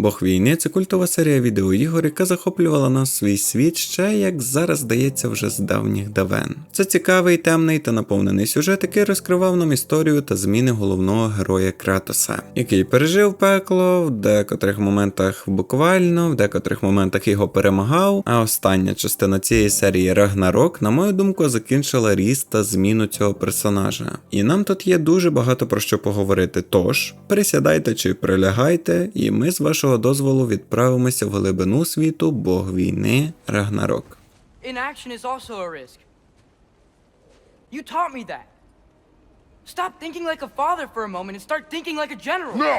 Бог війни це культова серія відеоігор, яка захоплювала нас свій світ ще, як зараз здається, вже з давніх давен. Це цікавий, темний та наповнений сюжет, який розкривав нам історію та зміни головного героя Кратоса, який пережив пекло, в декотрих моментах буквально, в декотрих моментах його перемагав. А остання частина цієї серії Рагнарок, на мою думку, закінчила ріст та зміну цього персонажа. І нам тут є дуже багато про що поговорити. Тож присядайте чи прилягайте, і ми з вашого дозволу відправимося в глибину світу Бог війни Рагнарок. Inaction is also a risk. You taught me that. Stop thinking like a father for a moment and start thinking like a general. No.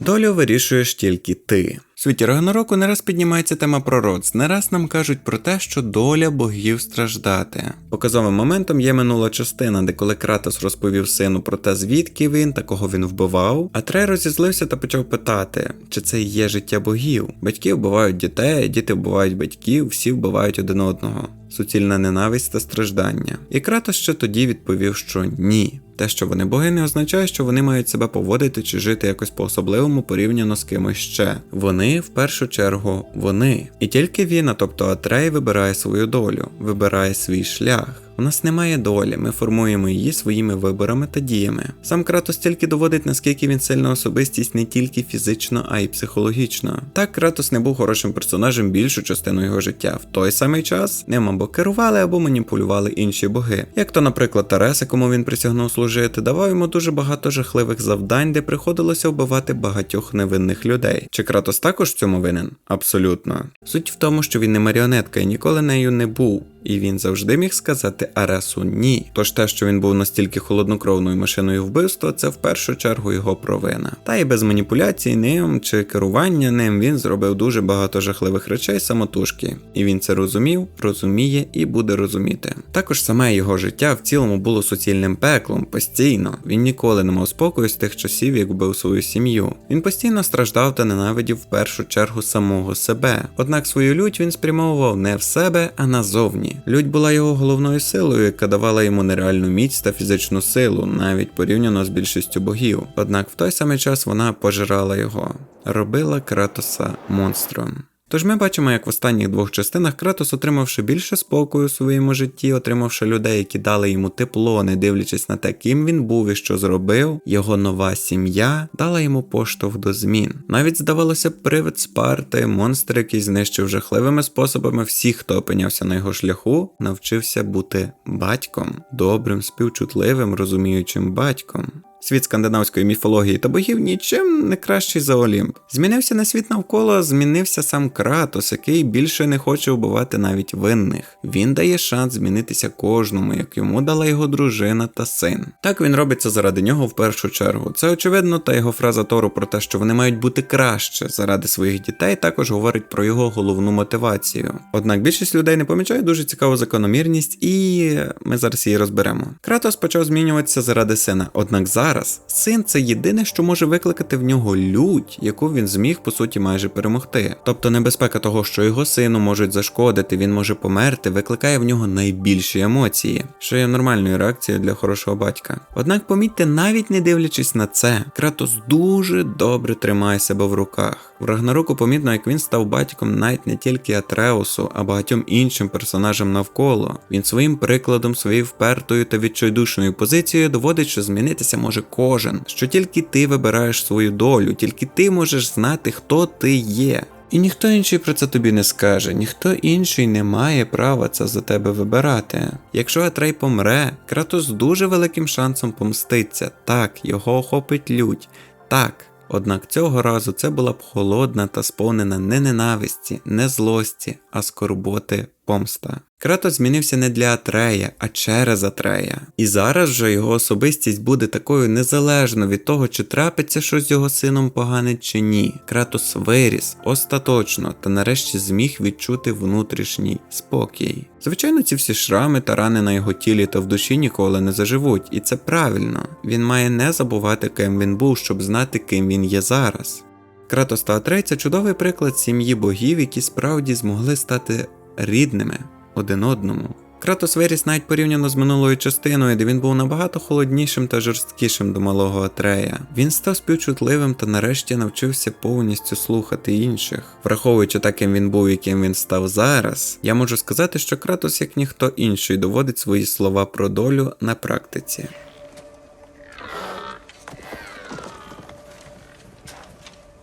Долю вирішуєш тільки ти. В світі Рагнароку не раз піднімається тема пророцтв, не раз нам кажуть про те, що доля богів страждати. Показовим моментом є минула частина, де коли Кратос розповів сину про те, звідки він та кого він вбивав, а Трей розізлився та почав питати, чи це і є життя богів. Батьки вбивають дітей, діти вбивають батьків, всі вбивають один одного. Суцільна ненависть та страждання. І Кратос ще тоді відповів, що ні. Те, що вони боги, не означає, що вони мають себе поводити чи жити якось по-особливому порівняно з кимось ще. Вони в першу чергу вони. І тільки Віна, тобто Атрей, вибирає свою долю, вибирає свій шлях. У нас немає долі, ми формуємо її своїми виборами та діями. Сам Кратос тільки доводить, наскільки він сильна особистість не тільки фізично, а й психологічно. Так Кратос не був хорошим персонажем більшу частину його життя. В той самий час ним або керували, або маніпулювали інші боги. Як то, наприклад, Тарес, якому він присягнув служити, давав йому дуже багато жахливих завдань, де приходилося вбивати багатьох невинних людей. Чи Кратос також в цьому винен? Абсолютно. Суть в тому, що він не маріонетка і ніколи нею не був. І він завжди міг сказати Аресу ні. Тож те, що він був настільки холоднокровною машиною вбивства, це в першу чергу його провина. Та й без маніпуляцій ним чи керування ним він зробив дуже багато жахливих речей самотужки. І він це розумів, розуміє і буде розуміти. Також саме його життя в цілому було суцільним пеклом постійно. Він ніколи не мав спокою з тих часів, як вбив свою сім'ю. Він постійно страждав та ненавидів в першу чергу самого себе. Однак свою лють він спрямовував не в себе, а назовні. Лють була його головною силою, яка давала йому нереальну міць та фізичну силу, навіть порівняно з більшістю богів. Однак в той самий час вона пожирала його, робила Кратоса монстром. Тож ми бачимо, як в останніх двох частинах Кратос, отримавши більше спокою у своєму житті, отримавши людей, які дали йому тепло, не дивлячись на те, ким він був і що зробив, його нова сім'я дала йому поштовх до змін. Навіть здавалося привид Спарти, монстр, який знищив жахливими способами всіх, хто опинявся на його шляху, навчився бути батьком, добрим, співчутливим, розуміючим батьком. Світ скандинавської міфології та богів нічим не кращий за Олімп. Змінився на світ навколо, змінився сам Кратос, який більше не хоче вбивати навіть винних. Він дає шанс змінитися кожному, як йому дала його дружина та син. Так він робиться заради нього в першу чергу. Це очевидно, та його фраза Тору про те, що вони мають бути краще заради своїх дітей, також говорить про його головну мотивацію. Однак більшість людей не помічає дуже цікаву закономірність, і ми зараз її розберемо. Кратос почав змінюватися заради сина, однак зараз син це єдине, що може викликати в нього лють, яку він зміг по суті майже перемогти. Тобто небезпека того, що його сину можуть зашкодити, він може померти, викликає в нього найбільші емоції, що є нормальною реакцією для хорошого батька. Однак помітьте, навіть не дивлячись на це, Кратос дуже добре тримає себе в руках. В Рагнароку помітно, як він став батьком навіть не тільки Атреусу, а багатьом іншим персонажам навколо. Він своїм прикладом, своєю впертою та відчайдушною позицією доводить, що змінитися може кожен, що тільки ти вибираєш свою долю, тільки ти можеш знати, хто ти є. І ніхто інший про це тобі не скаже, ніхто інший не має права це за тебе вибирати. Якщо Атрей помре, Кратос з дуже великим шансом помститься. Так, його охопить лють. Так. Однак цього разу це була б холодна та сповнена не ненависті, не злості, а скорботи помста. Кратос змінився не для Атрея, а через Атрея. І зараз вже його особистість буде такою незалежно від того, чи трапиться щось з його сином погане чи ні. Кратос виріс остаточно та нарешті зміг відчути внутрішній спокій. Звичайно, ці всі шрами та рани на його тілі та в душі ніколи не заживуть, і це правильно. Він має не забувати, ким він був, щоб знати, ким він є зараз. Кратос та Атрей це чудовий приклад сім'ї богів, які справді змогли стати рідними один одному. Кратос виріс навіть порівняно з минулою частиною, де він був набагато холоднішим та жорсткішим до малого Атрея. Він став співчутливим та нарешті навчився повністю слухати інших. Враховуючи так, ким він був, яким він став зараз, я можу сказати, що Кратос, як ніхто інший, доводить свої слова про долю на практиці.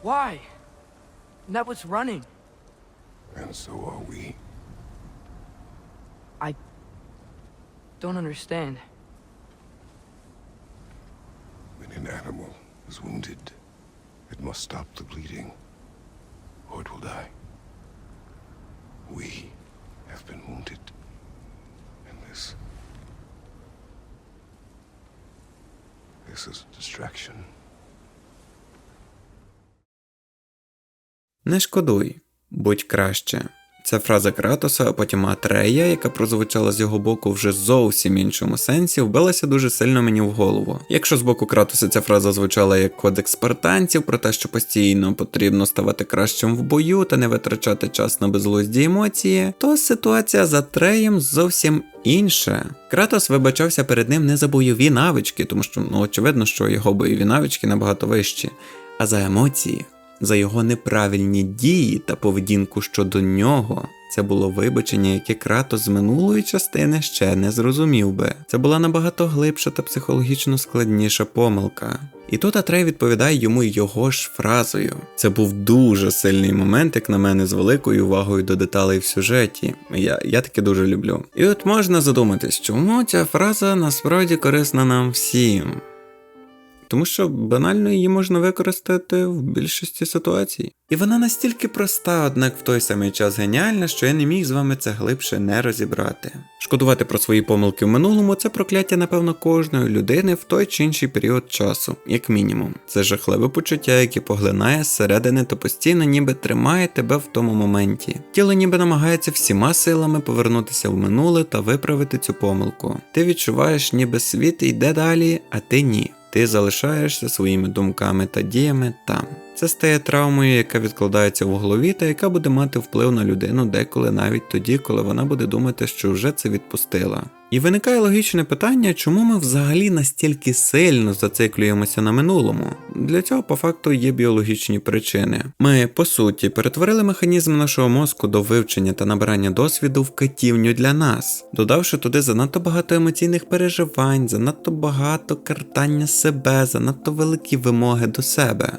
Why? That was running. And so are we. Don't understand. When an animal is wounded, it must stop the bleeding, or it will die. We have been wounded. And this. This is a distraction. Не шкодуй, будь краще. Це фраза Кратоса, а потім Атрея, яка прозвучала з його боку вже зовсім іншому сенсі, вбилася дуже сильно мені в голову. Якщо з боку Кратоса ця фраза звучала як кодекс спартанців про те, що постійно потрібно ставати кращим в бою та не витрачати час на безглузді емоції, то ситуація з Атреєм зовсім інша. Кратос вибачався перед ним не за бойові навички, тому що ну очевидно, що його бойові навички набагато вищі, а за емоції за його неправильні дії та поведінку щодо нього. Це було вибачення, яке Кратос з минулої частини ще не зрозумів би. Це була набагато глибша та психологічно складніша помилка. І тут Атрей відповідає йому його ж фразою. Це був дуже сильний момент, як на мене, з великою увагою до деталей в сюжеті. Я, я таке дуже люблю. І от можна задуматись, чому ця фраза насправді корисна нам всім. Тому що банально її можна використати в більшості ситуацій. І вона настільки проста, однак в той самий час геніальна, що я не міг з вами це глибше не розібрати. Шкодувати про свої помилки в минулому це прокляття, напевно, кожної людини в той чи інший період часу, як мінімум. Це жахливе почуття, яке поглинає зсередини та постійно ніби тримає тебе в тому моменті. Тіло ніби намагається всіма силами повернутися в минуле та виправити цю помилку. Ти відчуваєш, ніби світ йде далі, а ти ні. Ти залишаєшся своїми думками та діями там. Це стає травмою, яка відкладається в голові та яка буде мати вплив на людину деколи навіть тоді, коли вона буде думати, що вже це відпустила. І виникає логічне питання, чому ми взагалі настільки сильно зациклюємося на минулому? Для цього по факту є біологічні причини. Ми, по суті, перетворили механізм нашого мозку до вивчення та набирання досвіду в катівню для нас, додавши туди занадто багато емоційних переживань, занадто багато картання себе, занадто великі вимоги до себе.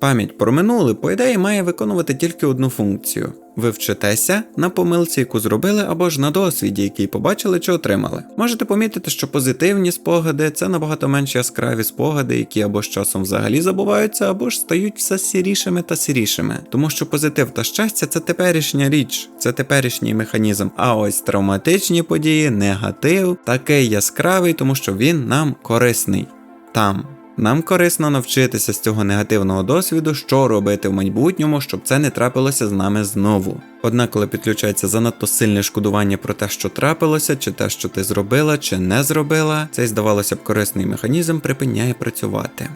Пам'ять про минуле, по ідеї, має виконувати тільки одну функцію: ви вчитеся на помилці, яку зробили, або ж на досвіді, який побачили чи отримали. Можете помітити, що позитивні спогади це набагато менш яскраві спогади, які або з часом взагалі забуваються, або ж стають все сірішими та сірішими. Тому що позитив та щастя це теперішня річ, це теперішній механізм. А ось травматичні події, негатив такий яскравий, тому що він нам корисний там. Нам корисно навчитися з цього негативного досвіду, що робити в майбутньому, щоб це не трапилося з нами знову. Однак, коли підключається занадто сильне шкодування про те, що трапилося, чи те, що ти зробила, чи не зробила, цей, здавалося б, корисний механізм припиняє працювати.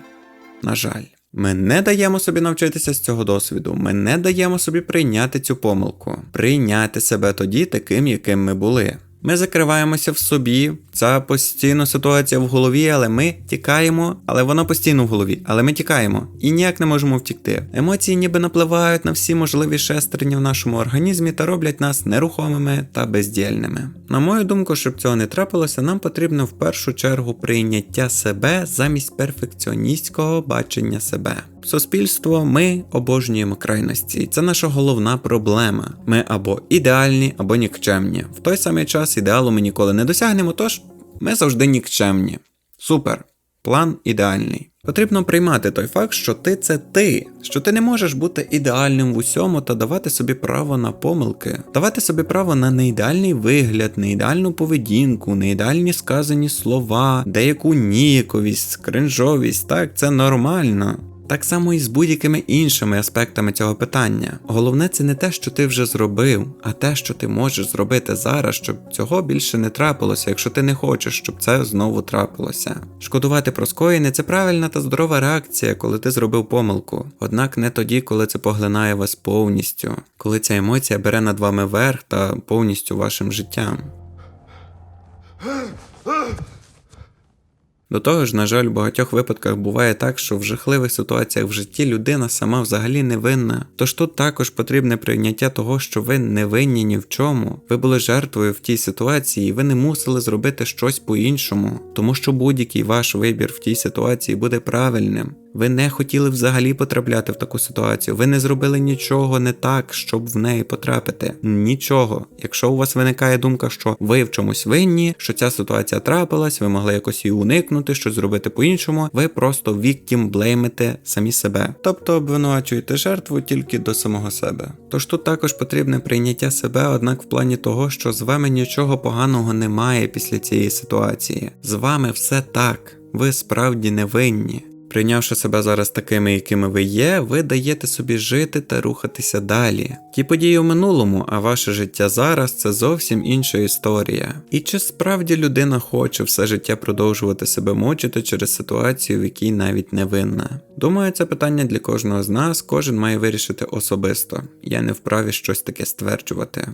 На жаль. Ми не даємо собі навчитися з цього досвіду, ми не даємо собі прийняти цю помилку, прийняти себе тоді таким, яким ми були. Ми закриваємося в собі, ця постійно ситуація в голові, але ми тікаємо, але вона постійно в голові, але ми тікаємо і ніяк не можемо втікти. Емоції ніби напливають на всі можливі шестерні в нашому організмі та роблять нас нерухомими та бездільними. На мою думку, щоб цього не трапилося, нам потрібно в першу чергу прийняття себе замість перфекціоністського бачення себе. Суспільство ми обожнюємо крайності, і це наша головна проблема. Ми або ідеальні, або нікчемні. В той самий час ідеалу ми ніколи не досягнемо, тож ми завжди нікчемні. Супер. План ідеальний. Потрібно приймати той факт, що ти це ти, що ти не можеш бути ідеальним в усьому та давати собі право на помилки, давати собі право на неідеальний вигляд, неідеальну поведінку, неідеальні сказані слова, деяку ніяковість, кринжовість. Так, це нормально. Так само і з будь-якими іншими аспектами цього питання. Головне це не те, що ти вже зробив, а те, що ти можеш зробити зараз, щоб цього більше не трапилося, якщо ти не хочеш, щоб це знову трапилося. Шкодувати про скоєне це правильна та здорова реакція, коли ти зробив помилку. Однак не тоді, коли це поглинає вас повністю, коли ця емоція бере над вами верх та повністю вашим життям. До того ж, на жаль, в багатьох випадках буває так, що в жахливих ситуаціях в житті людина сама взагалі не винна. Тож тут також потрібне прийняття того, що ви не винні ні в чому. Ви були жертвою в тій ситуації, і ви не мусили зробити щось по-іншому, тому що будь-який ваш вибір в тій ситуації буде правильним. Ви не хотіли взагалі потрапляти в таку ситуацію. Ви не зробили нічого не так, щоб в неї потрапити. Нічого. Якщо у вас виникає думка, що ви в чомусь винні, що ця ситуація трапилась, ви могли якось її уникнути, щось зробити по-іншому, ви просто віктім блеймите самі себе. Тобто обвинувачуєте жертву тільки до самого себе. Тож тут також потрібне прийняття себе, однак в плані того, що з вами нічого поганого немає після цієї ситуації. З вами все так. Ви справді не винні. Прийнявши себе зараз такими, якими ви є, ви даєте собі жити та рухатися далі. Ті події в минулому, а ваше життя зараз це зовсім інша історія. І чи справді людина хоче все життя продовжувати себе мучити через ситуацію, в якій навіть не винна? Думаю, це питання для кожного з нас, кожен має вирішити особисто. Я не вправі щось таке стверджувати.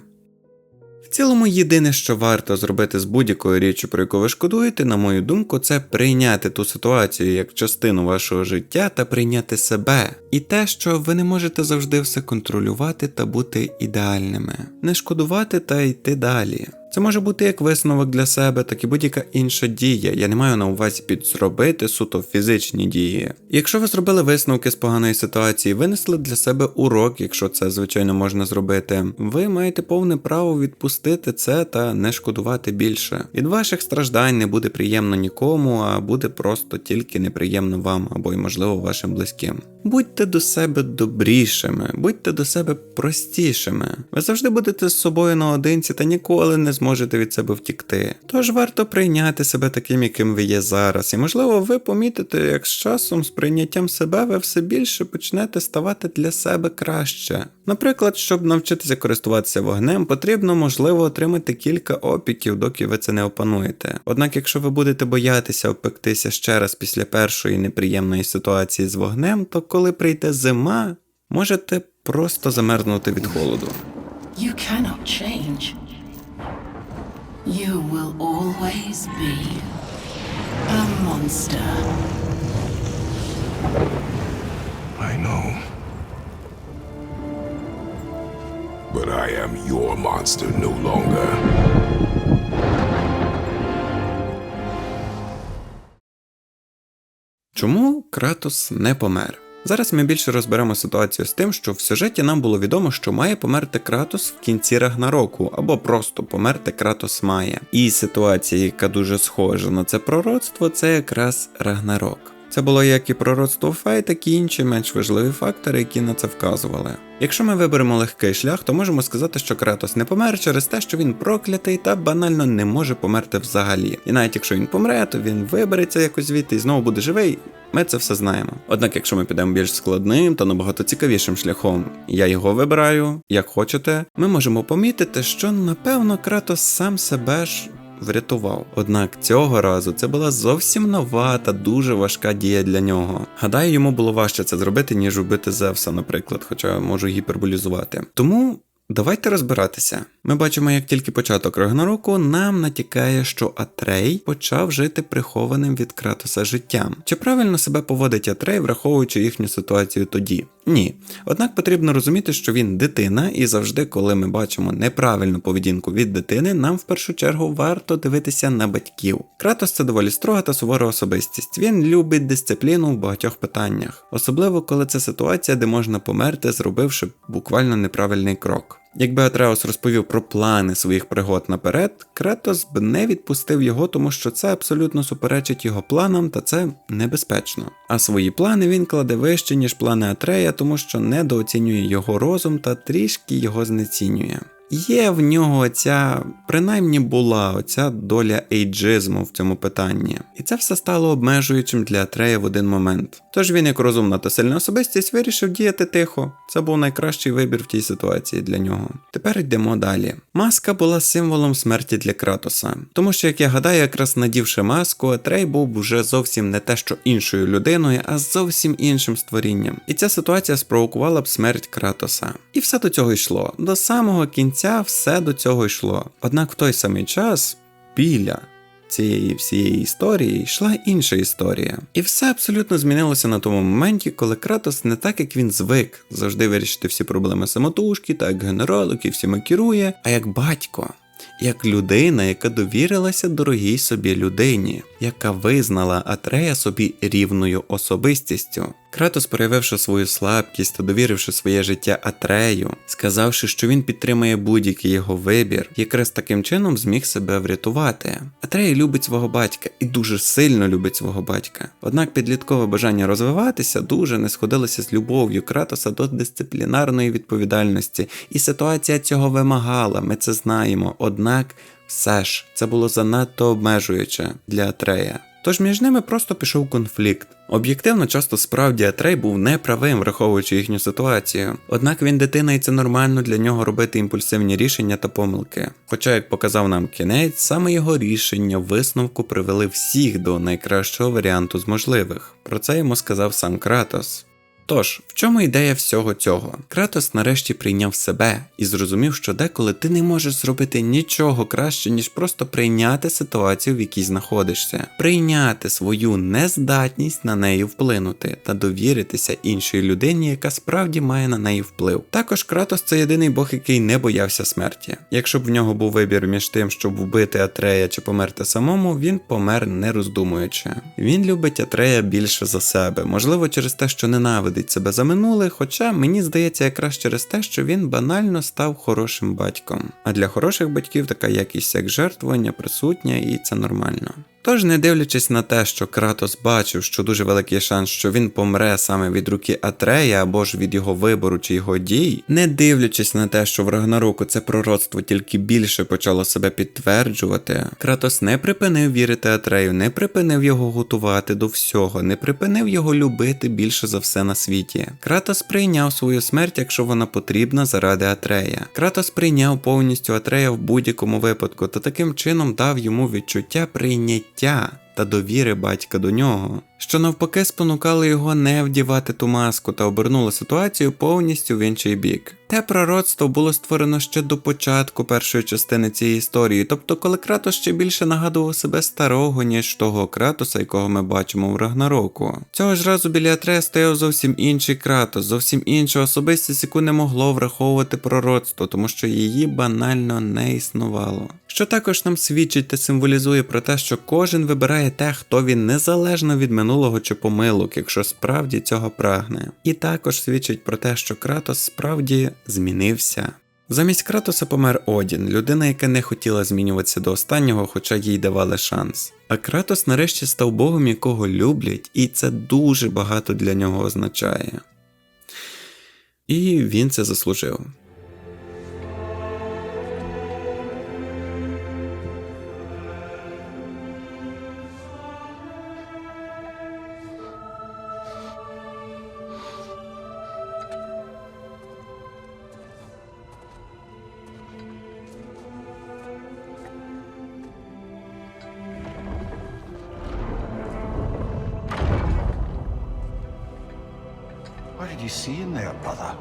Цілому, єдине, що варто зробити з будь-якою річчю, про яку ви шкодуєте, на мою думку, це прийняти ту ситуацію як частину вашого життя та прийняти себе. І те, що ви не можете завжди все контролювати та бути ідеальними, не шкодувати та йти далі. Це може бути як висновок для себе, так і будь-яка інша дія. Я не маю на увазі підзробити суто фізичні дії. Якщо ви зробили висновки з поганої ситуації, винесли для себе урок, якщо це звичайно можна зробити, ви маєте повне право відпустити це та не шкодувати більше. Від ваших страждань не буде приємно нікому, а буде просто тільки неприємно вам або й можливо вашим близьким. Будьте до себе добрішими, будьте до себе простішими. Ви завжди будете з собою наодинці та ніколи не зможете від себе втікти. Тож варто прийняти себе таким, яким ви є зараз, і можливо, ви помітите, як з часом з прийняттям себе ви все більше почнете ставати для себе краще. Наприклад, щоб навчитися користуватися вогнем, потрібно можливо отримати кілька опіків, доки ви це не опануєте. Однак, якщо ви будете боятися опектися ще раз після першої неприємної ситуації з вогнем, то коли прийде зима, можете просто замерзнути від холоду. You cannot change. You will always be a monster. I know. But I am your monster no longer. Чому Кратос не помер? Зараз ми більше розберемо ситуацію з тим, що в сюжеті нам було відомо, що має померти Кратос в кінці Рагнароку, або просто померти Кратос має. І ситуація, яка дуже схожа на це пророцтво, це якраз Рагнарок. Це було як і пророцтво Фей, так і інші менш важливі фактори, які на це вказували. Якщо ми виберемо легкий шлях, то можемо сказати, що Кратос не помер через те, що він проклятий та банально не може померти взагалі. І навіть якщо він помре, то він вибереться якось звідти і знову буде живий. Ми це все знаємо. Однак, якщо ми підемо більш складним та набагато цікавішим шляхом, я його вибираю, як хочете, ми можемо помітити, що напевно Кратос сам себе ж врятував. Однак цього разу це була зовсім нова та дуже важка дія для нього. Гадаю, йому було важче це зробити, ніж убити Зевса, наприклад, хоча можу гіперболізувати. Тому. Давайте розбиратися. Ми бачимо, як тільки початок Рагнароку нам натякає, що Атрей почав жити прихованим від Кратоса життям. Чи правильно себе поводить Атрей, враховуючи їхню ситуацію тоді? Ні. Однак потрібно розуміти, що він дитина, і завжди, коли ми бачимо неправильну поведінку від дитини, нам в першу чергу варто дивитися на батьків. Кратос це доволі строга та сувора особистість. Він любить дисципліну в багатьох питаннях, особливо коли це ситуація, де можна померти, зробивши буквально неправильний крок. Якби Атреус розповів про плани своїх пригод наперед, Кретос б не відпустив його, тому що це абсолютно суперечить його планам та це небезпечно. А свої плани він кладе вище, ніж плани Атрея, тому що недооцінює його розум та трішки його знецінює. Є в нього ця, принаймні була оця доля ейджизму в цьому питанні. І це все стало обмежуючим для Атрея в один момент. Тож він, як розумна та сильна особистість, вирішив діяти тихо. Це був найкращий вибір в тій ситуації для нього. Тепер йдемо далі. Маска була символом смерті для Кратоса, тому що, як я гадаю, якраз надівши маску, Атрей був вже зовсім не те, що іншою людиною, а зовсім іншим створінням. І ця ситуація спровокувала б смерть Кратоса. І все до цього йшло. До самого кінця все до цього йшло. Однак в той самий час біля цієї всієї історії йшла інша історія. І все абсолютно змінилося на тому моменті, коли Кратос не так, як він звик, завжди вирішити всі проблеми самотужки, та як генерал, який всіма керує, а як батько. Як людина, яка довірилася дорогій собі людині, яка визнала Атрея собі рівною особистістю. Кратос, проявивши свою слабкість та довіривши своє життя Атрею, сказавши, що він підтримує будь-який його вибір, якраз таким чином зміг себе врятувати. Атрей любить свого батька і дуже сильно любить свого батька. Однак підліткове бажання розвиватися дуже не сходилося з любов'ю Кратоса до дисциплінарної відповідальності, і ситуація цього вимагала, ми це знаємо. Однак, все ж це було занадто обмежуюче для Атрея. Тож між ними просто пішов конфлікт. Об'єктивно, часто справді Атрей був неправим, враховуючи їхню ситуацію. Однак він дитина, і це нормально для нього робити імпульсивні рішення та помилки. Хоча, як показав нам кінець, саме його рішення висновку привели всіх до найкращого варіанту з можливих. Про це йому сказав сам Кратос. Тож, в чому ідея всього цього? Кратос нарешті прийняв себе і зрозумів, що деколи ти не можеш зробити нічого краще, ніж просто прийняти ситуацію, в якій знаходишся, прийняти свою нездатність на неї вплинути та довіритися іншій людині, яка справді має на неї вплив. Також Кратос це єдиний бог, який не боявся смерті. Якщо б в нього був вибір між тим, щоб вбити Атрея чи померти самому, він помер не роздумуючи. Він любить Атрея більше за себе, можливо, через те, що ненавидить себе за минуле, хоча мені здається якраз через те, що він банально став хорошим батьком. А для хороших батьків така якість як жертвування присутня, і це нормально. Тож, не дивлячись на те, що Кратос бачив, що дуже великий шанс, що він помре саме від руки Атрея або ж від його вибору чи його дій, не дивлячись на те, що в Рагнароку це пророцтво тільки більше почало себе підтверджувати, Кратос не припинив вірити Атрею, не припинив його готувати до всього, не припинив його любити більше за все на світі. Кратос прийняв свою смерть, якщо вона потрібна заради Атрея. Кратос прийняв повністю Атрея в будь-якому випадку, та таким чином дав йому відчуття прийняття та довіри батька до нього, що навпаки спонукало його не вдівати ту маску та обернуло ситуацію повністю в інший бік. Те пророцтво було створено ще до початку першої частини цієї історії, тобто коли Кратос ще більше нагадував себе старого, ніж того Кратоса, якого ми бачимо в Рагнароку. Цього ж разу біля Атрея стояв зовсім інший Кратос, зовсім інша особистість, яку не могло враховувати пророцтво, тому що її банально не існувало. Що також нам свідчить та символізує про те, що кожен вибирає те, хто він незалежно від минулого чи помилок, якщо справді цього прагне. І також свідчить про те, що Кратос справді змінився. Замість Кратоса помер Одін, людина, яка не хотіла змінюватися до останнього, хоча їй давали шанс. А Кратос нарешті став богом, якого люблять, і це дуже багато для нього означає. І він це заслужив. What did you see in there, brother?